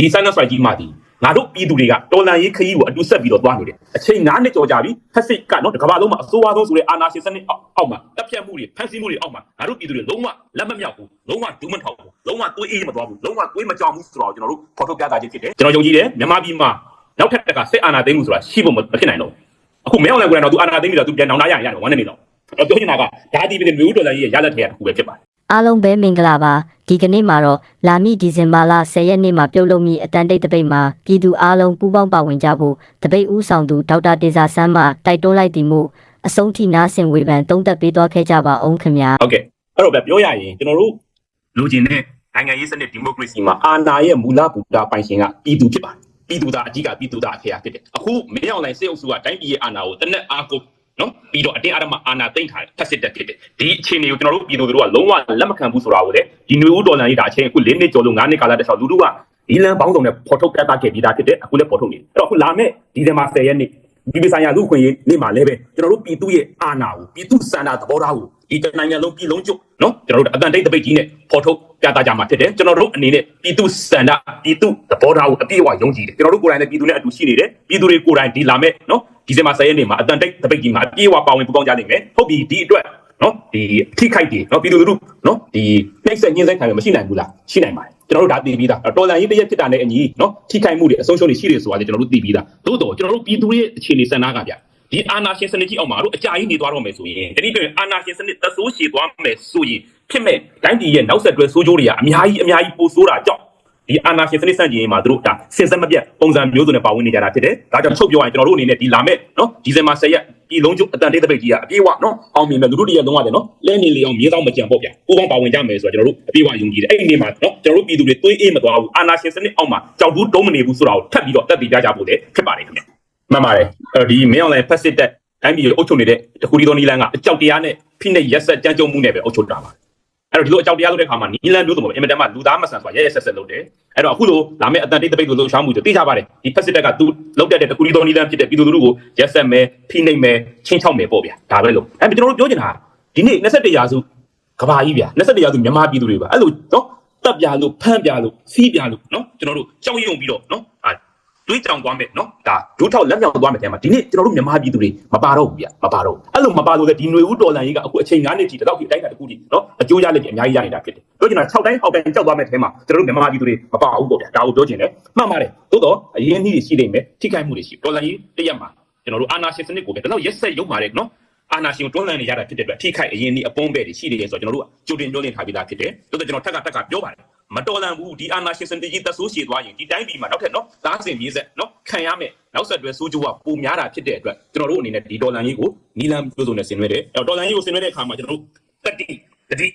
ဒီ silent strike ကြီးမှဒီငါတို့ပြည်သူတွေကတော်လန်ရေးခရီးကိုအတူဆက်ပြီးတော့သွားနေတယ်အချိန်9နှစ်ကျော်ကြာပြီဖက်စစ်ကနော်တကမ္ဘာလုံးမှာအစိုးရဆုံးဆိုတဲ့အာဏာရှင်စနစ်အောက်အောက်မှာတပ်ဖြတ်မှုတွေဖမ်းဆီးမှုတွေအောက်မှာငါတို့ပြည်သူတွေလုံးဝလက်မမြောက်ဘူးလုံးဝဒူးမထောက်ဘူးလုံးဝသွေးအေးမသွားဘူးလုံးဝသွေးမကြောင်ဘူးဆိုတော့ကျွန်တော်တို့ဖော်ထုတ်ပြသခြင်းဖြစ်တယ်ကျွန်တော်ယုံကြည်တယ်မြန်မာပြည်မှာနောက်ထပ်ကစစ်အာဏာသိမ်းမှုဆိုတာရှိဖို့မဖြစ်နိုင်တော့ဘူးအခုမဲအောင်လည်းကိုယ်တော့သူအာဏာသိမ်းပြီးတော့သူပြန်နောင်နာရရင်ရတယ်ဝမ်းနေနေတော့အဲ့တော့ပြောချင်တာကဒါဒီပြည်မျိုးတော်လည်းရဲ့ရလက်ထဲတစ်ခုပဲဖြစ်ပါတယ် အားလုံးပဲမင်္ဂလာပါဒီကနေ့မှာတော့လာမည့်ဒီဇင်ဘာလ10ရက်နေ့မှာပြုလုပ်မည့်အတန်တိတ်တပိတ်မှာပြည်သူအားလုံးပူးပေါင်းပါဝင်ကြဖို့တပိတ်ဦးဆောင်သူဒေါက်တာတေဇာဆန်းမှတိုက်တွန်းလိုက်သည်မို့အဆုံးထိနားဆင်ဝေဖန်သုံးသပ်ပေးသွားခဲ့ကြပါအောင်ခင်ဗျာဟုတ်ကဲ့အဲ့တော့ဗျပြောရရင်ကျွန်တော်တို့လူချင်းတဲ့နိုင်ငံရေးစနစ်ဒီမိုကရေစီမှာအာဏာရဲ့မူလဘူတာပိုင်ရှင်ကပြည်သူဖြစ်ပါတယ်ပြည်သူသားအကြီးကပြည်သူသားအခေအဖြစ်တယ်အခုမင်းအောင်လိုင်းစေအုပ်စုကတိုင်းပြည်ရဲ့အာဏာကိုတနက်အားကို နော်ပြီးတော့အတင်းအဓမ္မအာဏာသိမ်းထားတယ်ဖက်စစ်တပ်ဖြစ်တယ်ဒီအခြေအနေကိုကျွန်တော်တို့ပြည်သူတို့ကလုံးဝလက်မခံဘူးဆိုတာကိုလေဒီຫນွေဦးဒေါ်လာရေးဒါအချိန်အခု၄နှစ်ကျော်လို့၅နှစ်ကာလတခြားလူတို့ကဒီလန်ပေါင်းစုံနဲ့ဖော်ထုတ်ပြသခဲ့ပြီးသားဖြစ်တယ်အခုလည်းဖော်ထုတ်နေတယ်အဲ့တော့အခုလာမယ့်ဒီဇင်ဘာ10ရက်နေ့ ဒီပဆိုင်ရာလူခွင့်ရေးနေ့မှာလည်းပဲကျွန်တော်တို့ပြည်သူရဲ့အာဏာကိုပြည်သူစံတာသဘောထားကိုဒီတနိုင်ငံလုံးပြည်လုံးကျွတ်နော်ကျွန်တော်တို့အတန်တိတ်တပိတ်ကြီးနဲ့ဖော်ထုတ်ပြသကြမှာဖြစ်တယ်ကျွန်တော်တို့အနေနဲ့ပြည်သူစံတာပြည်သူသဘောထားကိုအပြည့်အဝယုံကြည်တယ်ကျွန်တော်တို့ကိုယ်တိုင်လည်းပြည်သူနဲ့အတူရှိနေတယ်ပြည်သူတွေကိုယ်တိုင်ဒီလာမယ့်နော်ဒီဇင်ဘာ10ရက်နေ့မှာအတန်တိတ်တပိတ်ကြီးမှာအပြည့်အဝပါဝင်ပူးပေါင်းကြနိုင်မယ်ဟုတ်ပြီဒီအတွက်နော်ဒီအထိခိုက်တွေနော်ပြည်သူလူထုနော်ဒီနှိမ့်ဆက်ညှင်းဆဲခံရမရှိနိုင်ဘူးလားရှိနိုင်ပါတယ် ကျွန်တော်တို့ဒါသိပြီးသားတော်လန်ရေးတရက်ဖြစ်တာနဲ့အညီနော်ထိခိုက်မှုတွေအဆုံးရှုံးတွေရှိတယ်ဆိုတာလေကျွန်တော်တို့သိပြီးသားသို့တော့ကျွန်တော်တို့ပြည်သူရဲ့အခြေအနေစံနာကဗျဒီအာနာရှင်စနစ်ကြီးအောက်မှာတို့အကြာကြီးနေသွားတော့မယ်ဆိုရင်ဒီနေ့ပြောရင်အာနာရှင်စနစ်သဆိုးရှည်သွားမယ်ဆိုရင်ဖြစ်မဲ့တိုင်းပြည်ရဲ့နောက်ဆက်တွဲဆိုးကျိုးတွေကအများကြီးအများကြီးပိုဆိုးတာကြောင့် ဒီအာနာရှင်စနစ်စန့်ကျင်ရေးမှာတို့ဒါစင်စက်မပြတ်ပုံစံမျိုးစုံနဲ့ပါဝင်နေကြတာဖြစ်တယ်။ဒါကြောင့်ချုပ်ပြောရင်ကျွန်တော်တို့အနေနဲ့ဒီလာမဲ့နော်ဒီဇင်ဘာ10ရက်ဒီလုံးကျုပ်အတန်တေးတပိတ်ကြီးကအပြေးဝနော်အောင်မြင်မဲ့လူတို့တည်းရဲ့လုံးဝတယ်နော်လဲနေလေအောင်မြေတောင်မကြံပေါ့ဗျာ။ပူပေါင်းပါဝင်ကြမယ်ဆိုတော့ကျွန်တော်တို့အပြေးဝယုံကြည်တယ်။အဲ့ဒီနေ့မှာနော်ကျွန်တော်တို့ပြည်သူတွေတွေးအေးမသွားဘူးအာနာရှင်စနစ်အောက်မှာကြောက်ဘူးတုံးမနေဘူးဆိုတာကိုထပ်ပြီးတော့တက်ပြီးပြကြဖို့လေဖြစ်ပါတယ်ခင်ဗျ။မှန်ပါတယ်။အဲ့တော့ဒီမင်းအောင်လည်းဖက်စစ်တက်တိုင်းပြည်ကိုအုပ်ချုပ်နေတဲ့တခုဒီသောနီလန်ကအကြောက်တရားနဲ့ဖိနှိပ်ရက်ဆက်ကြမ်းကြုတ်မှုနဲ့ပဲအုပ်ချုပ်တာပါ။ အဲ့တော့ဒီလိုအကြောက်တရားလုပ်တဲ့ခါမှာနီလန်မျိုးစုံပေါ့အင်မတန်မှလူသားမဆန်စွာရဲရဲဆက်ဆက်လုပ်တယ်။အဲ့တော့အခုလိုလာမယ့်အတန်တိတ်တပိတ်လိုလှုပ်ရှားမှုတွေသိကြပါတယ်။ဒီဖက်စစ်တက်ကသူလောက်တဲ့တခုဒီသောနီလန်ဖြစ်တဲ့ပြည်သူလူထုကိုရက်ဆက်မယ်ဖိနှိပ်မယ်ချင်းချောက်မယ်ပေါ့ဗျာ။ဒါပဲလို့။အဲ့ကျွန်တော်တို့ပြောချင်တာကဒီနေ့21ရာစုကဘာကြီးဗျာ21ရာစုမြန်မာပြည်သူတွေပါအဲ့လိုနော်တပ်ပြလို့ဖမ်းပြလို့စီးပြလို့နော်ကျွန်တော်တို့ကြောက်ရွံ့ပြီးတော့နော်အာ တွေးကြောင်သွားမယ်နော်ဒါဒုထောက်လက်မြောက်သွားမယ်တဲ့မှာဒီနေ့ကျွန်တော်တို့မြန်မာပြည်သူတွေမပါတော့ဘူးဗျမပါတော့ဘူးအဲ့လိုမပါလို့လေဒီຫນွေဦးတော်လန်ကြီးကအခုအချိန်9နှစ်ထိတတော့ဒီအတိုင်းတာတစ်ခုထိနော်အကျိုးရလက်ကြီးအများကြီးရနေတာဖြစ်တယ်ပြောချင်တာ6တိုင်း6တိုင်းကြောက်သွားမယ်တဲ့မှာကျွန်တော်တို့မြန်မာပြည်သူတွေမပါဘူးပေါ့ဗျဒါကိုပြောချင်တယ်မှန်ပါတယ်သို့တော့အရင်နှီးတွေရှိနေမယ်ထိခိုက်မှုတွေရှိတော်လန်ကြီးတရက်မှာကျွန်တော်တို့အာနာရှင်စနစ်ကိုပဲဒါတော့ရက်ဆက်ရုပ်ပါတယ်နော်အာနာရှင်ကိုတွန်းလှန်နေရတာဖြစ်တဲ့အတွက်ထိခိုက်အရင်ဒီအပုံးပဲတွေရှိနေတယ်ဆိုတော့ကျွန်တော်တို့ကကြိုတင်ပြောနေထားပြီးသားဖြစ်တယ်။ဒါတော့ကျွန်တော်ထက်ကထက်ကပြောပါတယ်။ မတော်လန်ဘူးဒီအာနာရှင်စနစ်ကြီးသက်ဆိုးရှည်သွားရင်ဒီတိုင်းပြည်မှာနောက်ထပ်နော်သားစင်မြေးဆက်နော်ခံရမယ်နောက်ဆက်တွဲဆိုးကျိုးကပုံများတာဖြစ်တဲ့အတွက်ကျွန်တော်တို့အနေနဲ့ဒီဒေါ်လာကြီးကိုနီလန်ပြောစုံနဲ့ဆင်နွှဲတယ်။အဲဒေါ်လာကြီးကိုဆင်နွှဲတဲ့အခါမှာကျွန်တော်တို့တတိတတိ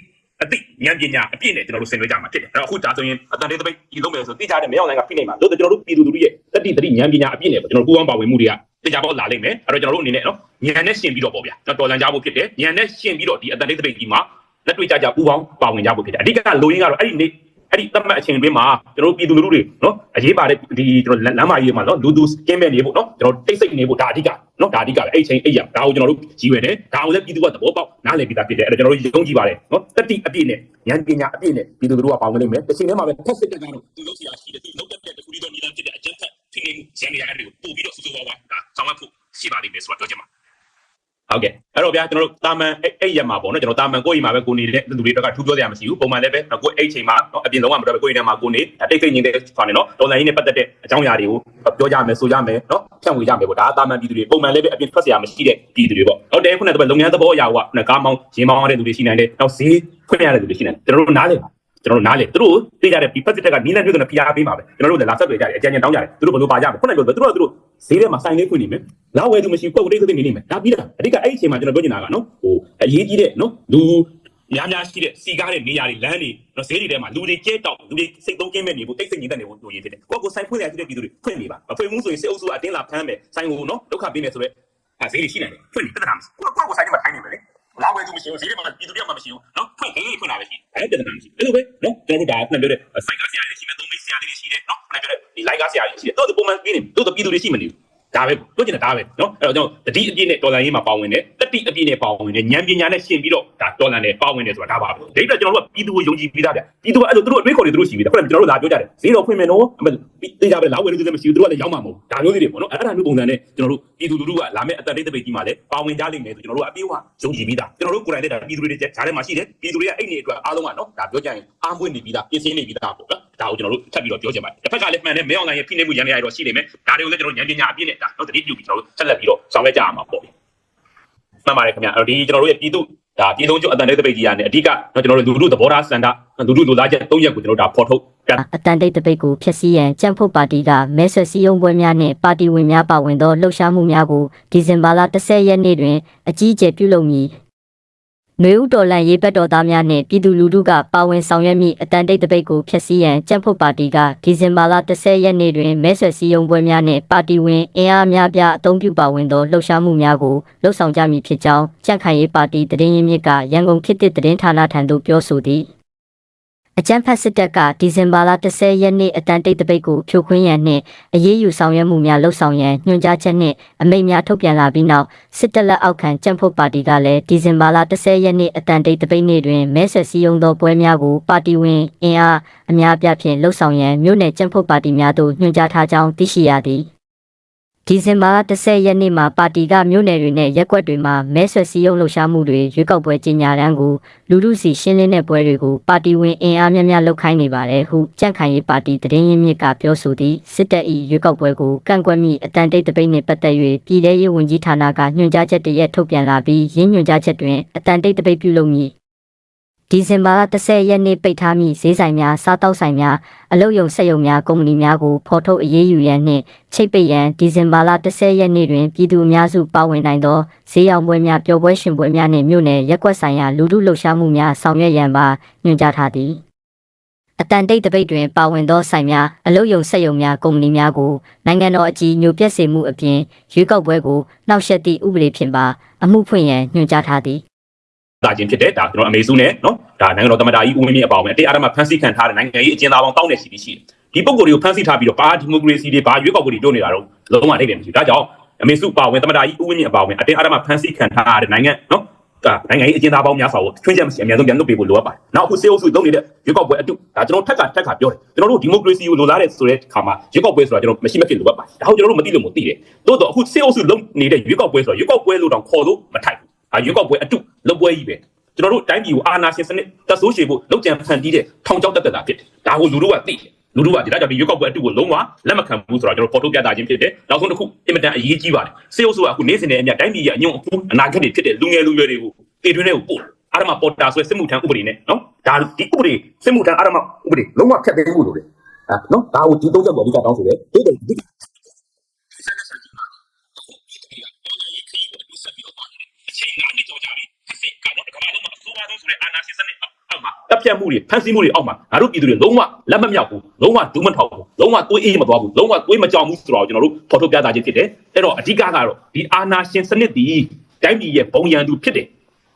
အတိဉာဏ်ပညာအပြည့်နဲ့ကျွန်တော်တို့ဆင်နွှဲကြမှာဖြစ်တယ်။အဲ့တော့အခုဒါဆိုရင်အတန်တေးတပိတ်ဒီလုံးမယ်ဆိုတိကျတဲ့မရောက်နိုင်ကဖိနေမှာတို့ကျွန်တော်တို့ပြည်သူလူထုရဲ့တတိတတိဉာဏ်ပညာအပြည့်နဲ့ပေါ့ကျွန်တော်တို့ပူးပေါင်းပါဝင်မှုတွေကတေချာပေါ့လာလိမ့်မယ်အဲ့တော့ကျွန်တော်တို့အနေနဲ့နော်ဉာဏ်နဲ့ရှင်ပြီးတော့ပေါ့ဗျာတော်တော်လန်ကြဖို့ဖြစ်တယ်ဉာဏ်နဲ့ရှင်ပြီးတော့ဒီအတန်တိတ်တပိတ်ကြီးမှာလက်တွေ့ကြကြပူပေါင်းပါဝင်ကြဖို့ဖြစ်တယ်အဓိကလိုရင်းကတော့အဲ့ဒီနေ့ အဲ့ဒီသတ်မှတ်အချိန်တွင်းမှာကျွန်တော်တို့ပြည်သူလူထုတွေနော်အရေးပါတဲ့ဒီကျွန်တော်လမ်းမကြီးမှာနော်လူသူကင်းမဲ့နေဖို့နော်ကျွန်တော်တိတ်ဆိတ်နေဖို့ဒါအဓိကနော်ဒါအဓိကပဲအဲ့ချိန်အဲ့ရဒါကိုကျွန်တော်တို့ကြီးဝယ်တယ်ဒါကိုလည်းပြည်သူကသဘောပေါက်နားလည်ပြီးသားဖြစ်တယ်အဲ့ဒါကျွန်တော်တို့ယုံကြည်ပါတယ်နော်တတိအပြည့်နဲ့ဉာဏ်ပညာအပြည့်နဲ့ပြည်သူလူထုကပါဝင်လိမ့်မယ်တစ်ချိန်တည်းမှာပဲဖက်စစ်တက်ကတော့သူလုပ်စီရရှိတယ်သူလုပ်တတ်တဲ့တခုဒီတော့နေတာဖြစ်တဲ့အကျဉ်းဖက်ဖိနေမှုရန်ရတွေကိုပို့ပြီးတော့စူးစူးဝါးဝါဒါဆောင်ရွက်ဖို့ရှိပါလိမ့်မယ်ဆိုတာပြောချင်ပါ ဟုတ်ကဲ့အဲ့တော့ဗျာကျွန်တော်တို့တာမန်အဲ့အဲ့ရမှာပေါ့နော်ကျွန်တော်တာမန်ကိုယ့်အိမ်မှာပဲကိုနေတဲ့လူတွေတော့ကထူးပြောစရာမရှိဘူးပုံမှန်လည်းပဲကိုယ့်အိမ်ချိန်မှာနော်အပြင်လုံးဝမတော်ပဲကိုယ့်အိမ်ထဲမှာကိုနေတိတ်ဆိတ်နေတဲ့ဖာနေနော်တော်လိုင်းကြီးနဲ့ပတ်သက်တဲ့အကြောင်းအရာတွေကိုပြောကြမယ်ဆိုကြမယ်နော်ဖြန့်ဝေကြမယ်ပေါ့ဒါကတာမန်ပြည်သူတွေပုံမှန်လည်းပဲအပြင်ထွက်စရာမရှိတဲ့ပြည်သူတွေပေါ့ဟုတ်တယ်ခုနကတော့လုပ်ငန်းသဘောအရာကခုနကားမောင်းရင်မောင်းရတဲ့လူတွေရှိနိုင်တယ်နောက်ဈေးဖွင့်ရတဲ့လူတွေရှိနိုင်တယ်ကျွန်တော်တို့နားလည်ပါ ကျွန်တော်တို့နားလေသူတို့သိကြတဲ့ဒီဖက်စစ်တက်ကနီးလန်းမျိုးစုံနဲ့ဖိအားပေးမှာပဲကျွန်တော်တို့လည်းလာဆက်တွေ့ကြတယ်အကြံဉာဏ်တောင်းကြတယ်သူတို့ဘယ်လိုပါကြမလဲခုနကပြောသူတို့ကသူတို့ဈေးထဲမှာဆိုင်လေးဖွင့်နေမယ်နောက်ဝယ်သူမရှိကွက်ကိုတိတ်တိတ်နေနေမယ်ဒါပြီးတာအဓိကအဲ့ဒီအချိန်မှာကျွန်တော်ပြောချင်တာကနော်ဟိုအရေးကြီးတဲ့နော်လူများများရှိတဲ့စီကားတဲ့နေရာတွေလမ်းတွေနော်ဈေးတွေထဲမှာလူတွေကျဲတောက်လူတွေစိတ်သုံးကင်းမဲ့နေဖို့တိတ်ဆိတ်နေတဲ့နေဖို့လိုရင်းဖြစ်တယ်ကိုယ့်ကိုဆိုင်ဖွင့်ရတဲ့ပြည်သူတွေဖွင့်နေပါမဖွင့်ဘူးဆိုရင်စစ်အုပ်စုအတင်းလာဖမ်းမယ်ဆိုင်ကိုနော်ဒုက္ခပေးမယ်ဆိုတော့အဲဈေးတွေရှိနိုင်တယ်ဖွင့်နေပြဿနာမရှိကိုယ့်ကိုယ့်ကိုဆိုင်ထဲမှာထိုင်းနေမယ်လေ လာဝယ်သူမရှိဘူးဈေးတွေမှာပြည်သူတွေကမှမရှိဘူးနော်ဖွင့်ခင်းလေးဖွင့်တာပဲရှိအဲ့ပြဿနာမရှိအဲ့လိုပဲနော်ကျွန်တော်တို့ဒါခုနပြောတဲ့စိုက်ကားဆရာတွေရှိမယ်သုံးမိတ်ဆရာတွေရှိတယ်နော်ခုနပြောတဲ့ဒီလိုက်ကားဆရာတွေရှိတယ်တို့ပုံမှန်ပြီးနေတို့ပြည်သူတွေရှိမနေဘူး ဒါပဲပြောချင်တာဒါပဲเนาะအဲ့တော့ကျွန်တော်တတိအပြည့်နဲ့ဒေါ်လာရင်းမှာပါဝင်တယ်တတိအပြည့်နဲ့ပါဝင်တယ်ဉာဏ်ပညာနဲ့ရှင်းပြီးတော့ဒါဒေါ်လာနဲ့ပါဝင်တယ်ဆိုတာဒါပါပဲဒိတ်တော့ကျွန်တော်တို့ကပြည်သူကိုယုံကြည်ပြီးသားဗျပြည်သူကအဲ့လိုသူတို့အတွေးခေါ်တွေသူတို့ရှိပြီးသားခုနကကျွန်တော်တို့လာပြောကြတယ်ဈေးတော်ဖွင့်မယ်နော်အမသိကြပဲလာဝယ်လို့သူလည်းမရှိဘူးသူတို့ကလည်းရောက်မှာမဟုတ်ဒါမျိုးလေးတွေပေါ့နော်အဲ့ဒါမျိုးပုံစံနဲ့ကျွန်တော်တို့ပြည်သူလူထုကလာမဲ့အသက်လေးတပိတ်ကြီးမှာလည်းပါဝင်ကြလိမ့်မယ်ဆိုကျွန်တော်တို့ကအပြေးအဝယုံကြည်ပြီးသားကျွန်တော်တို့ကိုယ်တိုင်လည်းဒါပြည်သူတွေကြားထဲမှာရှိတယ်ပြည်သူတွေကအဲ့ဒီအတွက်အားလုံးကနော်ဒါပြောကြရင်အားမွေးနေပြီးသားပြင်ဆင်နေပြီးသားပေါ့နော်ဒါကိုကျွန်တော်တို့ထပ်ပြီးတော့ပြောချင်ပါတယ်တစ်ဖက်ကလည်းမှန်တယ်မဲအွန်လိုင်းရဲ့ဖိနှိပ်မှုရန်ရရတော့ရှိနေမယ်ဒါတွေကိုလည်းကျွန်တော်ဉာဏ်ပညာအပြည့်နဲ့ ဒါနော်တတိပြုပြီးကျွန်တော်တို့ဆက်လက်ပြီးတော့ဆောင်ရွက်ကြရမှာပေါ့မှန်ပါတယ်ခင်ဗျအဲ့တော့ဒီကျွန်တော်တို့ရဲ့ပြည်သူဒါပြည်သုံးချုပ်အတန်တဲ့တပိတ်ကြီးရတယ်အဓိကနော်ကျွန်တော်တို့လူထုသဘောထားစံတာလူထုလူသားချက်၃ရက်ကိုကျွန်တော်တို့ဒါဖော်ထုတ်ပြအတန်တိတ်တပိတ်ကိုဖျက်ဆီးရန်ကြံ့ဖို့ပါတီကမဲဆွယ်စည်းရုံးပွဲများနှင့်ပါတီဝင်များပါဝင်သောလှုပ်ရှားမှုများကိုဒီဇင်ဘာလ10ရက်နေ့တွင်အကြီးအကျယ်ပြုလုပ်မည်။ နှွေဦးတော်လန်ရေးဘက်တော်သားများနှင့်ပြည်သူလူထုကပါဝင်ဆောင်ရွက်မိအတန်တိတ်တပိတ်ကိုဖျက်ဆီးရန်ကြံ့ဖို့ပါတီကဒီဇင်ဘာလ10ရက်နေ့တွင်မဲဆွယ်စည်းရုံးပွဲများနှင့်ပါတီဝင်အင်အားများပြားအုံပြုပါဝင်သောလှုပ်ရှားမှုများကိုလှုပ်ဆောင်ကြမည်ဖြစ်ကြောင်းကြန့်ခိုင်ရေးပါတီတရင်ရင်းမြစ်ကရန်ကုန်ခေတ်သစ်တရင်ဌာနထံသို့ပြောဆိုသည် အကြံဖတ်စစ်တပ်ကဒီဇင်ဘာလ10ရက်နေ့အတန်တိတ်တပိတ်ကိုဖြိုခွင်းရန်နှင့်အရေးယူဆောင်ရွက်မှုများလှုပ်ဆောင်ရန်ညွှန်ကြားချက်နှင့်အမိန့်များထုတ်ပြန်လာပြီးနောက်စစ်တပ်လက်အောက်ခံကြံ့ဖို့ပါတီကလည်းဒီဇင်ဘာလ10ရက်နေ့အတန်တိတ်တပိတ်နေ့တွင်မဲဆွယ်စည်းရုံးသောပွဲများကိုပါတီဝင်အင်အားအများအပြားဖြင့်လှုပ်ဆောင်ရန်မြို့နယ်ကြံ့ဖို့ပါတီများသို့ညွှန်ကြားထားကြောင်းသိရှိရသည် ဒီဇင်ဘာလ10ရက်နေ့မှာပါတီကမြို့နယ်တွေနဲ့ရက်ကွက်တွေမှာမဲဆွယ်စည်းရုံးလှုပ်ရှားမှုတွေရွေးကောက်ပွဲကြီးညာတန်းကိုလူလူစီရှင်းလင်းတဲ့ပွဲတွေကိုပါတီဝင်အင်အားများများလှုပ်ခိုင်းနေပါတယ်ဟုကြန့်ခိုင်ရေးပါတီတရင်ရင်းမြစ်ကပြောဆိုသည်စစ်တပ်၏ရွေးကောက်ပွဲကိုကန့်ကွက်မိအတန်တိတ်တပိတ်နှင့်ပတ်သက်၍ပြည်ထရေးဝန်ကြီးဌာနကညွှန်ကြားချက်တရက်ထုတ်ပြန်လာပြီးရင်းညွှန်ကြားချက်တွင်အတန်တိတ်တပိတ်ပြုလုပ်မည် ဒီဇင်ဘာလ10ရက်နေ့ပိတ်ထားမည့်ဈေးဆိုင်များစားတောက်ဆိုင်များအလုပ်ရုံစက်ရုံများကုမ္ပဏီများကိုဖော်ထုတ်အရေးယူရန်နှင့်ချိတ်ပိတ်ရန်ဒီဇင်ဘာလ10ရက်နေ့တွင်ပြည်သူအများစုပါဝင်နိုင်သောဈေးရောင်းပွဲများပျော်ပွဲရှင်ပွဲများနှင့်မြို့နယ်ရက်ကွက်ဆိုင်ရာလူထုလှုပ်ရှားမှုများဆောင်ရွက်ရန်ပါညွှန်ကြားထားသည်အတန်တိတ်တပိတ်တွင်ပါဝင်သောဆိုင်များအလုပ်ရုံစက်ရုံများကုမ္ပဏီများကိုနိုင်ငံတော်အကြီးညိုပြက်စေမှုအပြင်ရွေးကောက်ပွဲကိုနှောက်ယှက်သည့်ဥပဒေဖြင့်ပါအမှုဖွင့်ရန်ညွှန်ကြားထားသည် တာခြင်းဖြစ်တဲ့ဒါကျွန်တော်အမေစုနဲ့နော်ဒါနိုင်ငံတော်သမ္မတကြီးဦးဝင်းမြင့်အပါအဝင်အတေးအားမဖန်ဆီးခံထားတဲ့နိုင်ငံရေးအကျဉ်းသားပေါင်းတောင်းနေရှိပြီးရှိတယ်ဒီပုံကိုယ်တွေကိုဖန်ဆီးထားပြီးတော့ဘာဒီမိုကရေစီတွေဘာရွေးကောက်ပွဲတွေတိုးနေတာတော့လုံးဝအိဗယ်မရှိဘူးဒါကြောင့်အမေစုပါဝင်သမ္မတကြီးဦးဝင်းမြင့်အပါအဝင်အတေးအားမဖန်ဆီးခံထားတဲ့နိုင်ငံနော်ဒါနိုင်ငံရေးအကျဉ်းသားပေါင်းများစွာကိုချွင်းချက်မရှိအများဆုံးပြန်လုပ်ပေးဖို့လိုအပ်ပါတယ်။နောက်အခုစေအုပ်စုလုံးနေတဲ့ရွေးကောက်ပွဲအတုဒါကျွန်တော်ထက်ကထက်ကပြောတယ်။ကျွန်တော်တို့ဒီမိုကရေစီကိုလိုလားတဲ့ဆိုတဲ့ခါမှာရွေးကောက်ပွဲဆိုတာကျွန်တော်မရှိမဖြစ်လိုအပ်ပါတယ်။ဒါကိုကျွန်တော်တို့မသိလို့မသိတယ်။သို့တော့အခုစေအုပ်စုလုံးနေတဲ့ရွေးကောက်ပွဲဆိုတာရွေးကောက်ပွဲလို့တောင်ခေါ်လို့မထိုက်ဘူး။ဒါ ရွေးကောက်ပွဲအတုလုပ်ပွဲကြီးပဲ။ကျွန်တော်တို့တိုင်းပြည်ကိုအာဏာရှင်စနစ်တက်ဆိုးရှည်ဖို့လောက်ကြံဖန်တီးတဲ့ထောင်ချောက်တက်တက်တာဖြစ်တယ်။ဒါကိုလူတို့ကသိတယ်။လူတို့ကဒီဒါကြောင့်ဒီရွေးကောက်ပွဲအတူကိုလုံးဝလက်မခံဘူးဆိုတော့ကျွန်တော်ဖော်ထုတ်ပြတာချင်းဖြစ်တယ်။နောက်ဆုံးတစ်ခုအင်မတန်အရေးကြီးပါတယ်။စေအုပ်စုကအခုနေ့စဉ်နဲ့အမျှတိုင်းပြည်ရဲ့အညွန့်အဖူးအနာဂတ်တွေဖြစ်တဲ့လူငယ်လူရွယ်တွေကိုတည်တွင်းတွေကိုပို့အာရမပေါ်တာဆိုတဲ့စစ်မှုထမ်းဥပဒေနဲ့နော်။ဒါဒီဥပဒေစစ်မှုထမ်းအာရမဥပဒေလုံးဝဖျက်သိမ်းဖို့လိုတယ်။အဲနော်ဒါကိုဒီသုံးချက်ပေါ်အဓိကတောင်းဆိုတယ်။ဒီတော့ဒီအချိန်ကနေကြောကြပြီ။စိတ်ကတော့ကမ္ဘာလုံးမှာအ ဆိုးပါဆုံးဆိုတဲ့အာဏာရှင်စနစ်အောက်မှာတပ်ဖြတ်မှုတွေဖန်ဆီးမှုတွေအောက်မှာငါတို့ပြည်သူတွေလုံးဝလက်မမြောက်ဘူးလုံးဝဒူးမထောက်ဘူးလုံးဝသွေးအေးမသွားဘူးလုံးဝသွေးမကြောင်ဘူးဆိုတော့ကျွန်တော်တို့ဖော်ထုတ်ပြသခြင်းဖြစ်တယ်အဲ့တော့အဓိကကတော့ဒီအာဏာရှင်စနစ်ဒီတိုင်းပြည်ရဲ့ဘုံရန်သူဖြစ်တယ်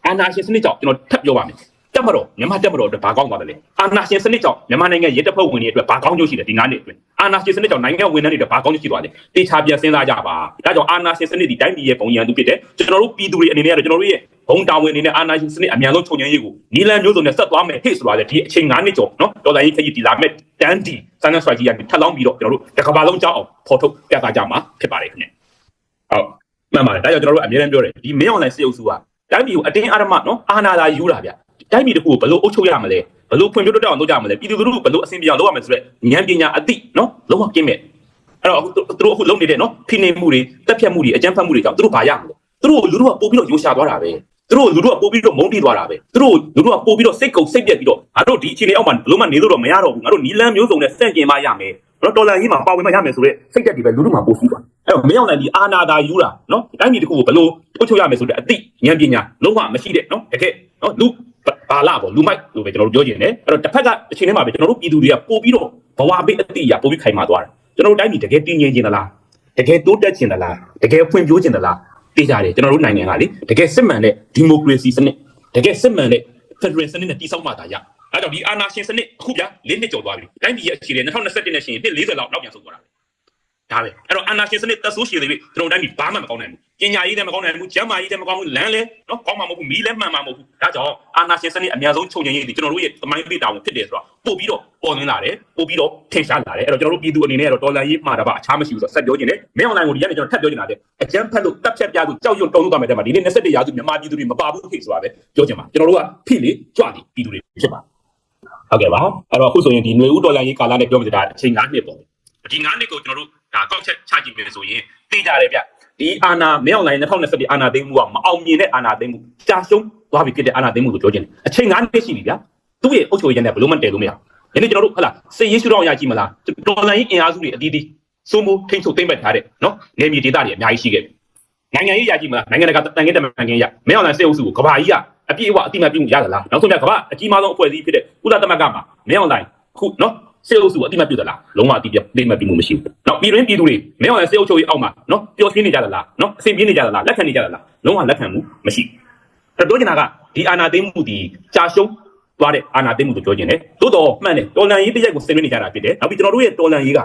အာဏာရှင်စနစ်ကြောင့်ကျွန်တော်ထပ်ပြောပါမယ်တက်မတော်မြန်မာတက်မတော်အတွက်ဘာကောင်းသွားတယ်လဲအာဏာရှင်စနစ်ကြောင့်မြန်မာနိုင်ငံရဲတပ်ဖွဲ့ဝင်တွေအတွက်ဘာကောင်းကျိုးရှိတယ်ဒီ9နှစ်အတွင်း အာဏာရှင်စနစ်ကြောင့်နိုင်ငံဝန်ထမ်းတွေအတွက်ဘာကောင်းကျိုးရှိသွားလဲတေချာပြန်စဉ်းစားကြပါဒါကြောင့်အာဏာရှင်စနစ်ဒီတိုင်းပြည်ရဲ့ဘုံရန်သူဖြစ်တယ်ကျွန်တော်တို့ပြည်သူတွေအနေနဲ့ကတော့ကျွန်တော်တို့ရဲ့ဘုံတာဝန်အနေနဲ့အာဏာရှင်စနစ်အများဆုံးချုပ်ငြိမ်းရေးကိုနီလန်မျိုးစုံနဲ့ဆက်သွားမယ်ဟဲ့ဆိုတာလေဒီအချိန်9နှစ်ကျော်နော်ဒေါ်လာကြီးခကြီးဒီလာမဲ့တန်တီစမ်းစမ်းဆွိုက်ကြီးကနေထပ်လောင်းပြီးတော့ကျွန်တော်တို့တစ်ကမ္ဘာလုံးကြောက်အောင်ဖော်ထုတ်ပြသကြမှာဖြစ်ပါတယ်ခင်ဗျဟုတ်မှန်ပါတယ်ဒါကြောင့်ကျွန်တော်တို့အများအားပြောတယ်ဒီမင်းအွန်လိုင်းစေအုပ်စုကတိုင်းပြည်ကိုအတင်းအဓမ္မနော်အာဏာသာယူတာဗျတိုင်းပြည်တစ်ခုကိုဘယ်လိုအုပ်ချုပ်ရမလဲ ဘယ်လိုဖွံ့ဖြိုးတိုးတက်အောင်လုပ်ကြမလဲပြည်သူလူထုဘယ်လိုအဆင်ပြေအောင်လုပ်ရမလဲဆိုတော့ဉာဏ်ပညာအသိနော်လုံးဝကင်းမဲ့အဲ့တော့အခုသူတို့အခုလုပ်နေတဲ့နော်ဖိနှိပ်မှုတွေတက်ဖြတ်မှုတွေအကြမ်းဖက်မှုတွေကြောင့်သူတို့ဘာရမလဲသူတို့လူတို့ကပို့ပြီးတော့ရိုးရှာသွားတာပဲသူတို့လူတို့ကပို့ပြီးတော့မုန်းတီးသွားတာပဲသူတို့လူတို့ကပို့ပြီးတော့စိတ်ကုပ်စိတ်ပြက်ပြီးတော့ငါတို့ဒီအခြေအနေအောက်မှာဘလို့မှနေလို့တော့မရတော့ဘူးငါတို့နီလန်းမျိုးစုံနဲ့စန့်ကျင်မှရမယ်တော့တော်လန်ကြီးမှာပါဝင်မှရမယ်ဆိုတော့စိတ်တက်ဒီပဲလူတို့မှာပို့စီးသွားအဲ့တော့မင်းအောင်နိုင်ဒီအာနာသာယူတာနော်တိုင်းပြည်တစ်ခုကိုဘလို့ထုတ်ချုပ်ရမယ်ဆိုတဲ့အသိဉာဏ်ပညာလုံးဝမရှိတဲ့နော်တကယ်နော်လူ ဘာလာပေါ့လူမိုက်လို့ပဲကျွန်တော်တို့ပြောချင်တယ်အဲ့တော့တစ်ဖက်ကအချိန်ထဲမှာပဲကျွန်တော်တို့ပြည်သူတွေကပို့ပြီးတော့ဘဝဘေးအသိအရာပို့ပြီးခိုင်မာသွားတယ်ကျွန်တော်တို့တိုင်းပြည်တကယ်တည်ငြိမ်ခြင်းသလားတကယ်တိုးတက်ခြင်းသလားတကယ်ဖွံ့ဖြိုးခြင်းသလားသိကြတယ်ကျွန်တော်တို့နိုင်ငံကလေတကယ်စစ်မှန်တဲ့ဒီမိုကရေစီစနစ်တကယ်စစ်မှန်တဲ့ Federal စနစ်နဲ့တည်ဆောက်မှသာရအဲ့တော့ဒီအာဏာရှင်စနစ်အခုဗျာ၄နှစ်ကျော်သွားပြီတိုင်းပြည်ရဲ့အခြေအနေ2021နဲ့ရှင်နှစ်40လောက်နောက်ပြန်ဆုတ်သွားတာ ဒါပဲအဲ့တော့အာနာရှင်စနစ်သက်ဆိုးရှည်သေးပြီကျွန်တော်တိုင်းပြည်ဘာမှမကောင်းနိုင်ဘူးပညာရေးလည်းမကောင်းနိုင်ဘူးကျန်းမာရေးလည်းမကောင်းဘူးလမ်းလည်းနော်ကောင်းမှာမဟုတ်ဘူးမီးလည်းမှန်မှာမဟုတ်ဘူးဒါကြောင့်အာနာရှင်စနစ်အများဆုံးချုပ်ငြိမ်းရေးဒီကျွန်တော်တို့ရဲ့သမိုင်းပေးတာဝန်ဖြစ်တယ်ဆိုတော့ပို့ပြီးတော့ပေါ်လွင်လာတယ်ပို့ပြီးတော့ထင်ရှားလာတယ်အဲ့တော့ကျွန်တော်တို့ပြည်သူအနေနဲ့ကတော့ဒေါ်လာရေးမှာတာပါအခြားမရှိဘူးဆိုတော့ဆက်ပြောခြင်းနဲ့မင်းအွန်လိုင်းကိုဒီရက်နေ့ကျွန်တော်ထပ်ပြောချင်တာတဲ့အကျန်းဖက်လို့တက်ဖြတ်ပြသူကြောက်ရွံ့တုံ့လောက်သွားမယ်တဲ့မှာဒီနေ့27ရာစုမြန်မာပြည်သူတွေမပါဘူးခေဆိုတာပဲပြောချင်ပါကျွန်တော်တို့ကဖိလေကြွလေပြည်သူတွေဖြစ်ပါဟုတ်ကဲ့ပါအဲ့တော့အခုဆိုရင်ဒီຫນွေဦးဒေါ်လာရေးကာလနဲ့ပြောမှဒါအချိန်9နှစ်ပေါ့ဒီ9နှစ်ကိုကျွန်တော်တို့ ဒါကောက်ချက်ချကြည့်မယ်ဆိုရင်သိကြတယ်ဗျဒီအာနာမင်းအွန်လိုင်း2021အာနာသိမ်းမှုကမအောင်မြင်တဲ့အာနာသိမ်းမှုကြာရှုံးသွားပြီဖြစ်တဲ့အာနာသိမ်းမှုကိုပြောချင်တယ်အချိန်9နှစ်ရှိပြီဗျသူ့ရဲ့အုပ်ချုပ်ရေးနဲ့ဘယ်လို့မှတည်လို့မရဘူးယနေ့ကျွန်တော်တို့ဟလာစေရေးရှုတော့ရကြည့်မလားဒေါ်လာရေးအင်အားစုတွေအသီးသီးစိုးမိုးထိန်းချုပ်သိမ့်ပတ်ထားတဲ့နော်နေမြေဒေသတွေအများကြီးရှိခဲ့တယ်နိုင်ငံရေးရကြည့်မလားနိုင်ငံတကာနိုင်ငံတကာနိုင်ငံရမင်းအွန်လိုင်းစေအုပ်စုကိုကဘာကြီးကအပြည့်အဝအတိမတ်ပြုရသလားနောက်ဆုံးမြတ်ကဘာအကြီးမားဆုံးအဖွဲ့အစည်းဖြစ်တဲ့ကုလသမဂ္ဂမှာမင်းအွန်လိုင်းခုနော် စေအုပ်စုအတိမတ်ပြုသလားလုံးဝအတိပြအတိမတ်ပြုမှုမရှိဘူးနောက်ပြည်တွင်းပြည်သူတွေမင်းအွန်လိုင်းစေအုပ်ချုပ်ရေးအောက်မှာနော်ပျော်ရွှင်နေကြသလားနော်အဆင်ပြေနေကြသလားလက်ခံနေကြသလားလုံးဝလက်ခံမှုမရှိဘူးအဲ့တော့ပြောချင်တာကဒီအာနာသိမ်းမှုဒီကြာရှုံးသွားတဲ့အာနာသိမ်းမှုကိုပြောချင်တယ်သို့တော်မှန်တယ်တော်လန်ရေးတစ်ရက်ကိုဆင်နွှဲနေကြတာဖြစ်တယ်နောက်ပြီးကျွန်တော်တို့ရဲ့တော်လန်ရေးက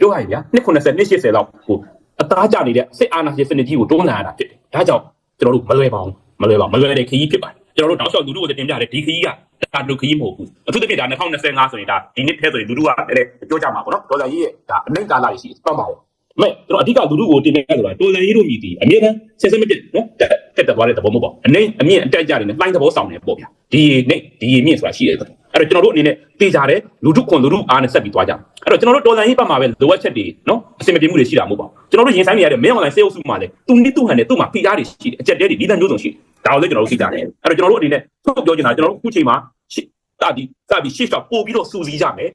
ပြောရရင်ဗျာနှစ်90နှစ်80လောက်ဟိုအသားကျနေတဲ့စစ်အာဏာရှင်စနစ်ကြီးကိုတွန်းလှန်ရတာဖြစ်တယ်ဒါကြောင့်ကျွန်တော်တို့မလွယ်ပါဘူးမလွယ်ပါမလွယ်တဲ့ခရီးဖြစ်ပါတယ် ကျွန်တော်တို့တောက်လျှောက်လူတို့ကိုတင်ပြတယ်ဒီခရီးကဒါလူခရီးမဟုတ်ဘူးအထူးသဖြင့်ဒါ2025ဆိုရင်ဒါဒီနှစ်ထဲဆိုရင်လူတို့ကလည်းပြောကြမှာပေါ့နော်ဒေါ်လာကြီးရဲ့ဒါအနိုင်ကာလရှိပတ်ပါဘူးမဲ့ကျွန်တော်အဓိကလူတို့ကိုတင်ပြရဆိုတာဒေါ်လာကြီးတို့မြည်တည်အမြဲတမ်းဆက်စမဖြစ်နော်တက်တက်သွားတဲ့သဘောမဟုတ်ပါဘူးအနိုင်အမြင့်အတက်ကြတယ်နဲ့တိုင်းသဘောဆောင်တယ်ပေါ့ဗျာဒီနေ့ဒီမြင့်ဆိုတာရှိတယ် အဲ့တော့ကျွန်တော်တို့အနေနဲ့တေချာတယ်လူတို့ခွန်လူတို့အားနဲ့ဆက်ပြီးသွားကြအဲ့တော့ကျွန်တော်တို့ဒေါ်လာကြီးပတ်မှာပဲလိုအပ်ချက်တွေနော်အစင်မပြေမှုတွေရှိတာမဟုတ်ပါဘူးကျွန်တော်တို့ရင်ဆိုင်နေရတဲ့မင်းအွန်လိုင်းစေအုပ်စုမှာလည်းသူနည်းသူဟန်နဲ့သူ့မှာဖိအားတွေရှိတယ်အကြက်တဲတွေဒီတန်မျိုးစုံရှိတယ်ဒါကိုလည်းကျွန်တော်တို့သိကြတယ်အဲ့တော့ကျွန်တော်တို့အနေနဲ့ထုတ်ပြောချင်တာကျွန်တော်တို့အခုချိန်မှာရှစ်စပြီးစပြီးရှစ်တော့ပို့ပြီးတော့စူစီကြမယ်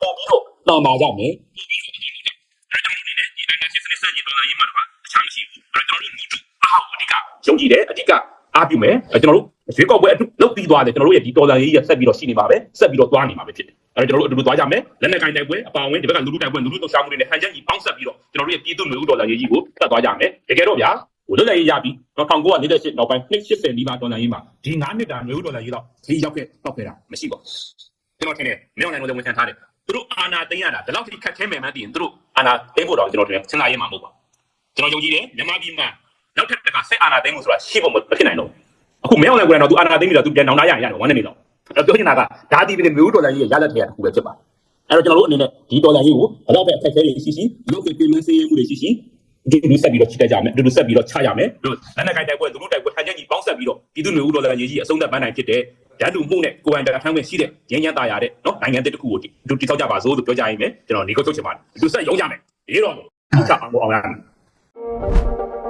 ပို့ပြီးတော့တောင်းပါကြမယ်ပို့ပြီးတော့ဒီနိုင်ငံစစ်စစ်စကြီးဒေါ်လာကြီးမှာတော့အချမ်းမရှိဘူးအဲ့တော့ကျွန်တော်တို့လူထုအားကိုအဓိကယုံကြည်တယ်အဓိက အားပြုမယ်ကျွန်တော်တို့ရွေးကောက်ပွဲအတူလုပ်ပြီးသွားတယ်ကျွန်တော်တို့ရဲ့ဒီဒေါ်လာကြီးရဆက်ပြီးတော့ရှိနေပါပဲဆက်ပြီးတော့သွားနေမှာပဲဖြစ်တယ်အဲ့တော့ကျွန်တော်တို့အတူတူသွားကြမယ်လက်နက်ကင်တိုက်ပွဲအပါအဝင်ဒီဘက်ကလူထုတိုက်ပွဲလူထုလှုပ်ရှားမှုတွေနဲ့ဟန်ချက်ကြီးပေါင်းဆက်ပြီးတော့ကျွန်တော်တို့ရဲ့ပြည်သူမျိုးဒေါ်လာရေးကြီးကိုတက်သွားကြမယ်တကယ်တော့ဗျာဟိုလွတ်လပ်ရေးရပြီးတော့1948နောက်ပိုင်း280နီးပါးဒေါ်လာရေးမှာဒီ9နှစ်တာမျိုးဒေါ်လာရေးတော့ဒီရောက်ခဲ့တော့ခဲ့တာမရှိပါဘူးကျွန်တော်ထင်တယ်မြောက်နိုင်လို့ဝန်ခံထားတယ်သူတို့အာနာသိမ်းရတာဒီလောက်ထိခက်ခဲမယ်မှန်းသိရင်သူတို့အာနာသိမ်းဖို့တော့ကျွန်တော်ထင်တယ်စဉ်းစားရေးမှာမဟုတ်ပါဘူးကျွန်တော်ယုံကြည်တယ်မြန်မာပြည်မှာ နောက်ထပ်တစ်ခါဆက်အာနာသိမ်းမှုဆိုတာရှိဖို့မဖြစ်နိုင်တော့အခုမြောက်နိုင်ကိုယ်တော့သူအာနာသိမ်းပြီးတော့သူပြန်နောင်တရရရတယ်ဝမ်းနေနေတော့အဲ့ပြောချင်တာကဒါဒီပြည်မျိုးဒေါ်လာကြီးရဲ့ရလက်ထက်တစ်ခုပဲဖြစ်ပါတယ်အဲ့တော့ကျွန်တော်တို့အနေနဲ့ဒီဒေါ်လာကြီးကိုဘယ်တော့ပဲအခက်အခဲတွေရှိရှိလုပ်ပြီးပြင်မစေးမှုတွေရှိရှိဒီလိုဆက်ပြီးတော့ချိတက်ကြမယ်ဒီလိုဆက်ပြီးတော့ချရမယ်တို့လက်နက်ကိုင်တိုက်ပွဲသူတို့တိုက်ပွဲထိုင်ချက်ကြီးပေါင်းဆက်ပြီးတော့ပြည်သူမျိုးဒေါ်လာကြီးကြီးအဆုံးသတ်ပန်းနိုင်ဖြစ်တဲ့ဓာတ်လူမှုနဲ့ကိုယ်ပိုင်တရားထမ်းခွင့်ရှိတဲ့ရင်းရန်သားရတဲ့နော်နိုင်ငံတစ်ခုကိုဒီတိဆောက်ကြပါစို့လို့ပြောကြရင်ပဲကျွန်တော်ဒီကုတ်ချုပ်ချင်ပါတယ်သူဆက်ရုံးကြမယ်ဒီတော့ဒီချအောင်အောင်ရမယ်